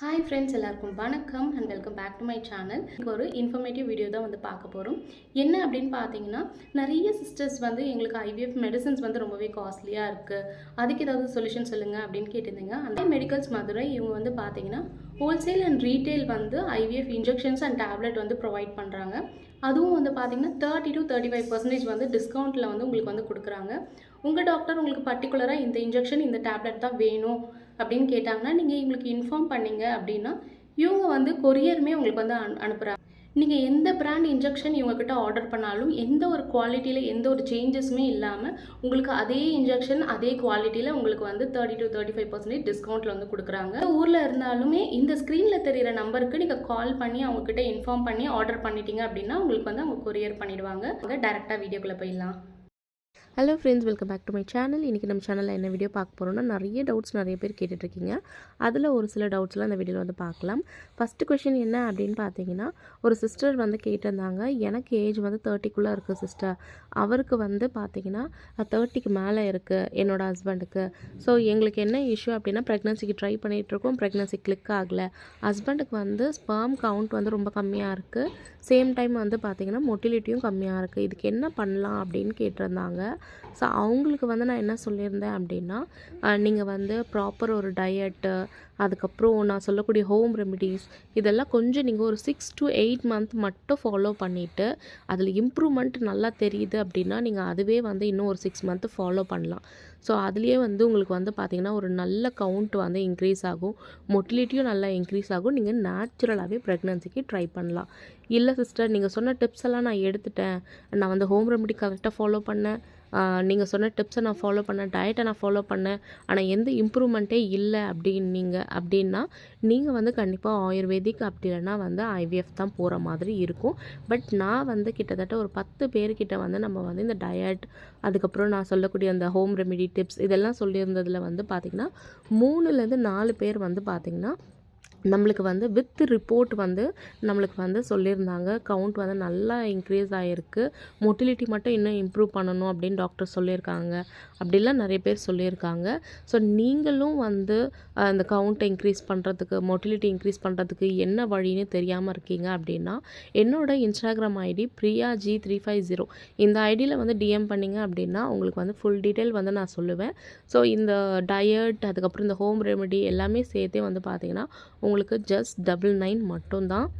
Hi friends எல்லாருக்கும் வணக்கம் and welcome back to my channel இப்போ ஒரு இன்ஃபர்மேட்டிவ் வீடியோ தான் வந்து பார்க்க போகிறோம் என்ன அப்படின்னு பார்த்தீங்கன்னா நிறைய சிஸ்டர்ஸ் வந்து எங்களுக்கு ஐவிஎஃப் மெடிசன்ஸ் வந்து ரொம்பவே காஸ்ட்லியாக இருக்குது அதுக்கு ஏதாவது சொல்யூஷன் சொல்லுங்கள் அப்படின்னு கேட்டிருந்தீங்க. அந்த மெடிக்கல்ஸ் மதுரை இவங்க வந்து பார்த்தீங்கன்னா ஹோல்சேல் அண்ட் ரீட்டைல் வந்து ஐவிஎஃப் இன்ஜெக்ஷன்ஸ் அண்ட் டேப்லெட் வந்து ப்ரொவைட் பண்ணுறாங்க அதுவும் வந்து பார்த்தீங்கன்னா thirty to thirty five percentage வந்து டிஸ்கவுண்ட்டில் வந்து உங்களுக்கு வந்து கொடுக்குறாங்க. உங்கள் டாக்டர் உங்களுக்கு பர்டிகுலராக இந்த இன்ஜெக்ஷன் இந்த டேப்லெட் தான் வேணும். அப்படின்னு கேட்டாங்கன்னா நீங்கள் இவங்களுக்கு இன்ஃபார்ம் பண்ணீங்க அப்படின்னா இவங்க வந்து கொரியருமே உங்களுக்கு வந்து அனு அனுப்புகிறாங்க நீங்கள் எந்த பிராண்ட் இன்ஜெக்ஷன் இவங்கக்கிட்ட ஆர்டர் பண்ணாலும் எந்த ஒரு குவாலிட்டியில் எந்த ஒரு சேஞ்சஸுமே இல்லாமல் உங்களுக்கு அதே இன்ஜெக்ஷன் அதே குவாலிட்டியில் உங்களுக்கு வந்து thirty to thirty five percentage டிஸ்கவுண்ட்டில் வந்து கொடுக்குறாங்க. ஊரில் இருந்தாலுமே இந்த ஸ்க்ரீனில் தெரிகிற நம்பருக்கு நீங்கள் கால் பண்ணி அவங்கக்கிட்ட இன்ஃபார்ம் பண்ணி ஆர்டர் பண்ணிட்டீங்க அப்படின்னா உங்களுக்கு வந்து அவங்க கொரியர் பண்ணிடுவாங்க. அங்கே டேரெக்டாக வீடியோக்குள்ளே போயிடலாம். Hello friends welcome back to my channel இன்றைக்கி நம்ம சேனலில் என்ன வீடியோ பார்க்க போகிறோம்னா நிறைய டவுட்ஸ் நிறைய பேர் கேட்டுட்ருக்கீங்க. அதில் ஒரு சில டவுட்ஸ்லாம் அந்த வீடியோவில் வந்து பார்க்கலாம். ஃபஸ்ட்டு கொஷின் என்ன அப்படின்னு பார்த்தீங்கன்னா ஒரு சிஸ்டர் வந்து கேட்டிருந்தாங்க. எனக்கு ஏஜ் வந்து தேர்ட்டிக்குள்ளே இருக்குது சிஸ்டர் அவருக்கு வந்து பார்த்தீங்கன்னா தேர்ட்டிக்கு மேலே இருக்குது என்னோட ஹஸ்பண்டுக்கு ஸோ எங்களுக்கு என்ன இஷ்யூ அப்படின்னா ப்ரெக்னன்சிக்கு ட்ரை பண்ணிகிட்ருக்கோம் ப்ரெக்னன்சி கிளிக் ஆகலை. ஹஸ்பண்டுக்கு வந்து ஸ்பெர்ம் கவுண்ட் வந்து ரொம்ப கம்மியாக இருக்குது சேம் டைம் வந்து பார்த்திங்கன்னா மொட்டிலிட்டியும் கம்மியாக இருக்குது இதுக்கு என்ன பண்ணலாம் அப்படின்னு கேட்டிருந்தாங்க. ஸோ அவங்களுக்கு வந்து நான் என்ன சொல்லியிருந்தேன் அப்படின்னா நீங்கள் வந்து ப்ராப்பர் ஒரு டயட்டு அதுக்கப்புறம் நான் சொல்லக்கூடிய ஹோம் ரெமிடிஸ் இதெல்லாம் கொஞ்சம் நீங்கள் ஒரு சிக்ஸ் டு எயிட் மந்த் மட்டும் ஃபாலோ பண்ணிவிட்டு அதில் இம்ப்ரூவ்மெண்ட் நல்லா தெரியுது அப்படின்னா நீங்கள் அதுவே வந்து இன்னும் ஒரு சிக்ஸ் மந்த்து ஃபாலோ பண்ணலாம். ஸோ அதுலேயே வந்து உங்களுக்கு வந்து பார்த்திங்கன்னா ஒரு நல்ல கவுண்ட் வந்து இன்க்ரீஸ் ஆகும். மொட்டிலிட்டியும் நல்லா இன்க்ரீஸ் ஆகும். நீங்கள் நேச்சுரலாகவே ப்ரெக்னன்சிக்கு ட்ரை பண்ணலாம். இல்லை சிஸ்டர் நீங்கள் சொன்ன டிப்ஸ் எல்லாம் நான் எடுத்துட்டேன். நான் வந்து ஹோம் ரெமெடி கரெக்டாக ஃபாலோ பண்ணேன். நீங்கள் சொன்ன டிப்ஸை நான் ஃபாலோ பண்ணேன் டயட்டை நான் ஃபாலோ பண்ணேன். ஆனால் எந்த இம்ப்ரூவ்மெண்ட்டே இல்லை அப்படின்னீங்க அப்படின்னா நீங்கள் வந்து கண்டிப்பாக ஆயுர்வேதிக் அப்படி இல்லைன்னா வந்து ஐவிஎஃப் தான் போகிற மாதிரி இருக்கும். பட் நான் வந்து கிட்டத்தட்ட ஒரு பத்து பேர்கிட்ட வந்து நம்ம வந்து இந்த டயட் அதுக்கப்புறம் நான் சொல்லக்கூடிய அந்த ஹோம் ரெமெடி டிப்ஸ் இதெல்லாம் சொல்லியிருந்ததில் வந்து பார்த்திங்கன்னா மூணுலேருந்து நாலு பேர் வந்து பார்த்திங்கன்னா நம்மளுக்கு வந்து வித் ரிப்போர்ட் வந்து நம்மளுக்கு வந்து சொல்லியிருந்தாங்க. கவுண்ட் வந்து நல்லா இன்க்ரீஸ் ஆகிருக்கு மொட்டிலிட்டி மட்டும் இன்னும் இம்ப்ரூவ் பண்ணணும் அப்படின்னு டாக்டர் சொல்லியிருக்காங்க. அப்படிலாம் நிறைய பேர் சொல்லியிருக்காங்க. ஸோ நீங்களும் வந்து அந்த கவுண்ட்டை இன்க்ரீஸ் பண்ணுறதுக்கு மொட்டிலிட்டி இன்க்ரீஸ் பண்ணுறதுக்கு என்ன வழின்னு தெரியாமல் இருக்கீங்க அப்படின்னா என்னோட Instagram ID Priya G three five zero இந்த ஐடியில் வந்து டிஎம் பண்ணிங்க அப்படின்னா உங்களுக்கு வந்து ஃபுல் டீட்டெயில் வந்து நான் சொல்லுவேன். ஸோ இந்த டயட் அதுக்கப்புறம் இந்த ஹோம் ரெமெடி எல்லாமே சேர்த்தே வந்து பார்த்தீங்கன்னா உங்களுக்கு ஜஸ்ட் டபுள் நைன் மட்டும்தான்.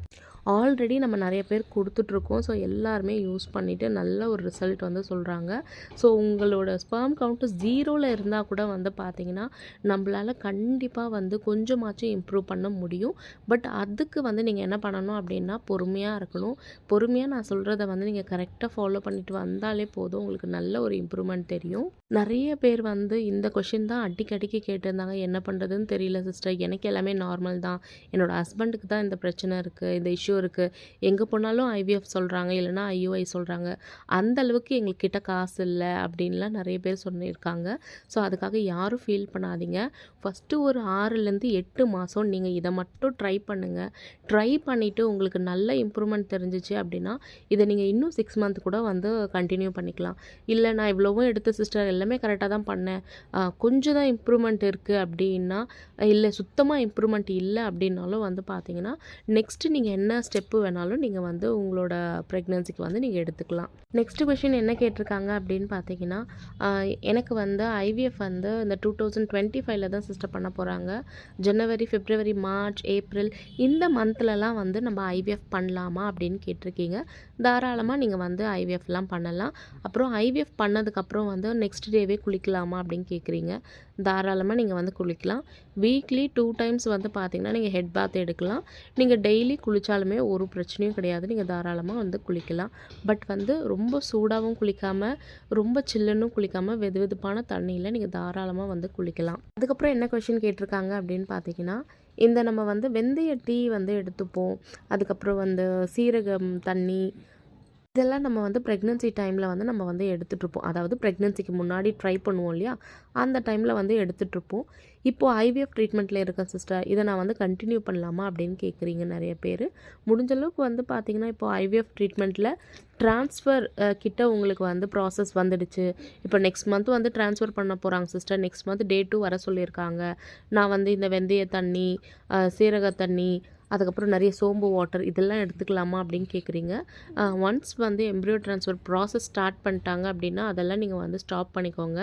ஆல்ரெடி நம்ம நிறைய பேர் கொடுத்துட்ருக்கோம். ஸோ எல்லாருமே யூஸ் பண்ணிவிட்டு நல்ல ஒரு ரிசல்ட் வந்து சொல்கிறாங்க ஸோ உங்களோட ஸ்பேம் கவுண்ட்டு ஜீரோவில் இருந்தால் கூட வந்து பார்த்தீங்கன்னா நம்மளால் கண்டிப்பாக வந்து கொஞ்சமாச்சும் இம்ப்ரூவ் பண்ண முடியும். பட் அதுக்கு வந்து நீங்கள் என்ன பண்ணணும் அப்படின்னா பொறுமையாக இருக்கணும். பொறுமையாக நான் சொல்கிறத வந்து நீங்கள் கரெக்டாக ஃபாலோ பண்ணிட்டு வந்தாலே போதும். உங்களுக்கு நல்ல ஒரு இம்ப்ரூவ்மெண்ட் தெரியும். நிறைய பேர் வந்து இந்த கொஷின் தான் அடிக்கடிக்கு கேட்டிருந்தாங்க. என்ன பண்ணுறதுன்னு தெரியல சிஸ்டர் எனக்கு எல்லாமே நார்மல் தான். என்னோட ஹஸ்பண்டுக்கு தான் இந்த பிரச்சனை இருக்குது இந்த இஷ்யூ இருக்குது எங்கே போனாலும் ஐவிஎஃப் சொல்கிறாங்க இல்லைனா ஐயூஐ சொல்கிறாங்க அந்த அளவுக்கு எங்கள்கிட்ட காசு இல்லை அப்படின்லாம் நிறைய பேர் சொல்லியிருக்காங்க. ஸோ அதுக்காக யாரும் ஃபீல் பண்ணாதீங்க. ஃபஸ்ட்டு ஒரு ஆறுலேருந்து எட்டு மாதம் நீங்கள் இதை மட்டும் ட்ரை பண்ணுங்கள் ட்ரை பண்ணிவிட்டு உங்களுக்கு நல்ல இம்ப்ரூவ்மெண்ட் தெரிஞ்சிச்சு அப்படின்னா இதை நீங்கள் இன்னும் சிக்ஸ் மந்த் கூட வந்து கண்டினியூ பண்ணிக்கலாம். இல்லை நான் இவ்வளோவும் எடுத்த சிஸ்டர் எல்லாமே கரெக்டாக தான் பண்ணேன். கொஞ்சம் தான் இம்ப்ரூவ்மெண்ட் இருக்குது அப்படின்னா இல்லை சுத்தமாக இம்ப்ரூவ்மெண்ட் இல்லை அப்படின்னாலும் வந்து பார்த்தீங்கன்னா நெக்ஸ்ட்டு நீங்கள் என்ன ஸ்டெப்பு வேணாலும் நீங்கள் வந்து உங்களோட ப்ரெக்னன்சிக்கு வந்து நீங்கள் எடுத்துக்கலாம். நெக்ஸ்ட் கொஷின் என்ன கேட்டிருக்காங்க அப்படின்னு பார்த்தீங்கன்னா எனக்கு வந்து ஐவிஎஃப் வந்து இந்த டூ தௌசண்ட் டுவெண்ட்டி ஃபைவ்ல தான் சிஸ்டர் பண்ண போகிறாங்க ஜனவரி ஃபிப்ரவரி மார்ச் ஏப்ரல் இந்த மந்த்லலாம் வந்து நம்ம ஐவிஎஃப் பண்ணலாமா அப்படின்னு கேட்டிருக்கீங்க. தாராளமாக நீங்கள் வந்து ஐவிஎஃப்லாம் பண்ணலாம். அப்புறம் ஐவிஎஃப் பண்ணதுக்கப்புறம் வந்து நெக்ஸ்ட் டேவே குளிக்கலாமா அப்படின்னு கேட்குறீங்க தாராளமாக நீங்கள் வந்து குளிக்கலாம். வீக்லி டூ டைம்ஸ் வந்து பார்த்தீங்கன்னா நீங்கள் ஹெட் பாத் எடுக்கலாம். நீங்கள் டெய்லி குளித்தாலுமே ஒரு பிரச்சனையும் கிடையாது. நீங்கள் தாராளமாக வந்து குளிக்கலாம். பட் வந்து ரொம்ப சூடாகவும் குளிக்காமல் ரொம்ப சில்லுன்னு குளிக்காமல் வெது வெதுப்பான தண்ணியில் நீங்கள் தாராளமாக வந்து குளிக்கலாம். அதுக்கப்புறம் என்ன கொஷின் கேட்டிருக்காங்க அப்படின்னு பார்த்தீங்கன்னா இந்த நம்ம வந்து வெந்தய டீ வந்து எடுத்துப்போம். அதுக்கப்புறம் வந்து சீரகம் தண்ணி இதெல்லாம் நம்ம வந்து ப்ரெக்னென்சி டைமில் வந்து நம்ம வந்து எடுத்துகிட்ருப்போம் அதாவது ப்ரெக்னென்சிக்கு முன்னாடி ட்ரை பண்ணுவோம் இல்லையா? அந்த டைமில் வந்து எடுத்துகிட்ருப்போம் இப்போது ஐவிஎஃப் ட்ரீட்மெண்ட்டில் இருக்கேன் சிஸ்டர் இதை நான் வந்து கண்டினியூ பண்ணலாமா அப்படின்னு கேட்குறீங்க நிறைய பேர். முடிஞ்ச அளவுக்கு வந்து பார்த்திங்கன்னா இப்போ ஐவிஎஃப் ட்ரீட்மெண்ட்டில் ட்ரான்ஸ்ஃபர் கிட்ட உங்களுக்கு வந்து ப்ராசஸ் வந்துடுச்சு. இப்போ நெக்ஸ்ட் மந்த் வந்து ட்ரான்ஸ்ஃபர் பண்ண போகிறாங்க sister next month day two வர சொல்லியிருக்காங்க. நான் வந்து இந்த வெந்தய தண்ணி சீரக தண்ணி அதுக்கப்புறம் நிறைய சோம்பு வாட்டர் இதெல்லாம் எடுத்துக்கலாமா அப்படின்னு கேட்குறீங்க ஒன்ஸ் வந்து எம்ப்ரியோ ட்ரான்ஸ்ஃபர் ப்ராசஸ் ஸ்டார்ட் பண்ணிட்டாங்க அப்படின்னா அதெல்லாம் நீங்கள் வந்து ஸ்டாப் பண்ணிக்கோங்க.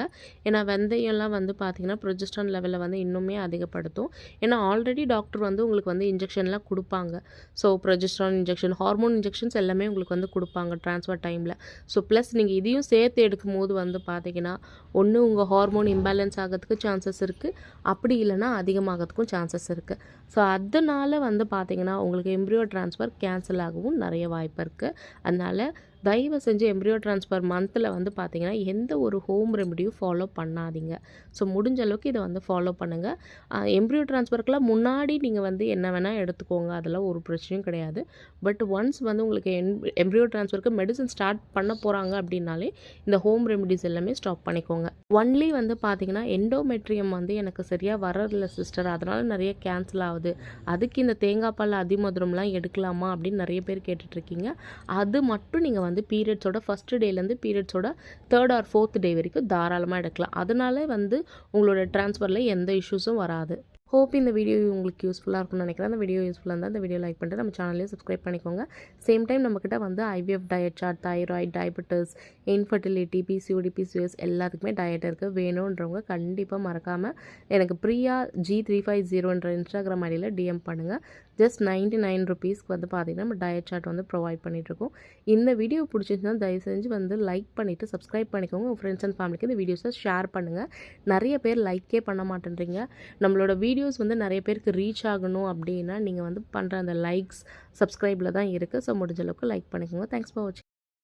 ஏன்னா வெந்தயம்லாம் வந்து பார்த்தீங்கன்னா ப்ரொஜெஸ்ட்ரான் லெவலை வந்து இன்னுமே அதிகப்படுத்தும். ஏன்னா ஆல்ரெடி டாக்டர் வந்து உங்களுக்கு வந்து இன்ஜெக்ஷன்லாம் கொடுப்பாங்க. So progesterone injection hormone injections எல்லாமே உங்களுக்கு வந்து கொடுப்பாங்க ட்ரான்ஸ்ஃபர் டைமில் ஸோ ப்ளஸ் நீங்கள் இதையும் சேர்த்து எடுக்கும் போது வந்து பார்த்தீங்கன்னா ஒன்று உங்கள் ஹார்மோன் இம்பேலன்ஸ் ஆகிறதுக்கு சான்சஸ் இருக்குது அப்படி இல்லைன்னா அதிகமாகிறதுக்கும் சான்சஸ் இருக்குது ஸோ அதனால் வந்து பார்த்தீங்கன்னா உங்களுக்கு எம்ப்ரியோ ட்ரான்ஸ்ஃபர் கேன்சல் ஆகவும் நிறைய வாய்ப்பு இருக்குது அதனால் தயவு செஞ்சு எம்ப்ரியோ ட்ரான்ஸ்ஃபர் மந்தில் வந்து பார்த்தீங்கன்னா எந்த ஒரு ஹோம் ரெமடியும் ஃபாலோ பண்ணாதீங்க. ஸோ முடிஞ்ச அளவுக்கு இதை வந்து ஃபாலோ பண்ணுங்கள் எம்ப்ரியோ ட்ரான்ஸ்ஃபருக்குலாம் முன்னாடி நீங்கள் வந்து என்ன வேணால் எடுத்துக்கோங்க. அதெல்லாம் ஒரு பிரச்சனையும் கிடையாது. பட் ஒன்ஸ் வந்து உங்களுக்கு எம் எம்ப்ரியோ ட்ரான்ஸ்ஃபருக்கு மெடிசன் ஸ்டார்ட் பண்ண போகிறாங்க அப்படின்னாலே இந்த ஹோம் ரெமடிஸ் எல்லாமே ஸ்டாப் பண்ணிக்கோங்க. ஒன்லி வந்து பார்த்தீங்கன்னா எண்டோமெட்ரியம் வந்து எனக்கு சரியாக வரதில்ல சிஸ்டர் அதனால் நிறைய கேன்சல் ஆகுது. அதுக்கு இந்த தேங்காய் பால் அதிமதுரம்லாம் எடுக்கலாமா அப்படின்னு நிறைய பேர் கேட்டுட்ருக்கீங்க. அது மட்டும் நீங்கள் வந்து பீரியட்ஸோட ஃபஸ்ட்டு டேலேருந்து பீரியட்ஸோட தேர்ட் ஆர் ஃபோர்த் டே வரைக்கும் தாராளமாக எடுக்கலாம். அதனால வந்து உங்களோட ட்ரான்ஸ்ஃபரில் எந்த இஷ்யூஸும் வராது. ஹோப் இந்த வீடியோ உங்களுக்கு யூஸ்ஃபுல்லாக இருக்கும்னு நினைக்கிறேன். அந்த வீடியோ யூஸ்ஃபுல்லாக இருந்தால் அந்த வீடியோ லைக் பண்ணிட்டு நம்ம சேனலையும் சப்ஸ்கிரைப் பண்ணிக்கோங்க. சேம் டைம் நம்மக்கிட்ட வந்து IVF diet chart thyroid diabetes infertility PCOD PCOS எல்லாத்துக்குமே டயட் இருக்குது வேணுன்றவங்க கண்டிப்பாக மறக்காமல் எனக்கு ப்ரியா ஜி த்ரீ ஃபைவ் ஜீரோன்ற இன்ஸ்டாகிராம் ஐடியில் டிஎம் பண்ணுங்கள் ஜஸ்ட் நைன்ட்டி நைன் ருபீஸ்க்கு வந்து பார்த்தீங்கன்னா நம்ம டயட் சார்ட் வந்து ப்ரொவைட் பண்ணிகிட்ருக்கோம் இந்த வீடியோ பிடிச்சிருந்துச்சுன்னா தயவு செஞ்சு வந்து லைக் பண்ணிவிட்டு சப்ஸ்கிரைப் பண்ணிக்கோங்க. உங்கள் ஃப்ரெண்ட்ஸ் அண்ட் ஃபேமிலிக்கு இந்த வீடியோஸை ஷேர் பண்ணுங்கள் நிறைய பேர் லைக்கே பண்ண மாட்டேன்றீங்க. நம்மளோட வீடியோஸ் வந்து நிறைய பேருக்கு ரீச் ஆகணும் அப்படின்னா நீங்கள் வந்து பண்ணுற அந்த லைக்ஸ் சப்ஸ்கிரைபில் தான் இருக்குது ஸோ முடிஞ்ச அளவுக்கு லைக் பண்ணிக்கோங்க. தேங்க்ஸ் ஃபார் வாட்சிங்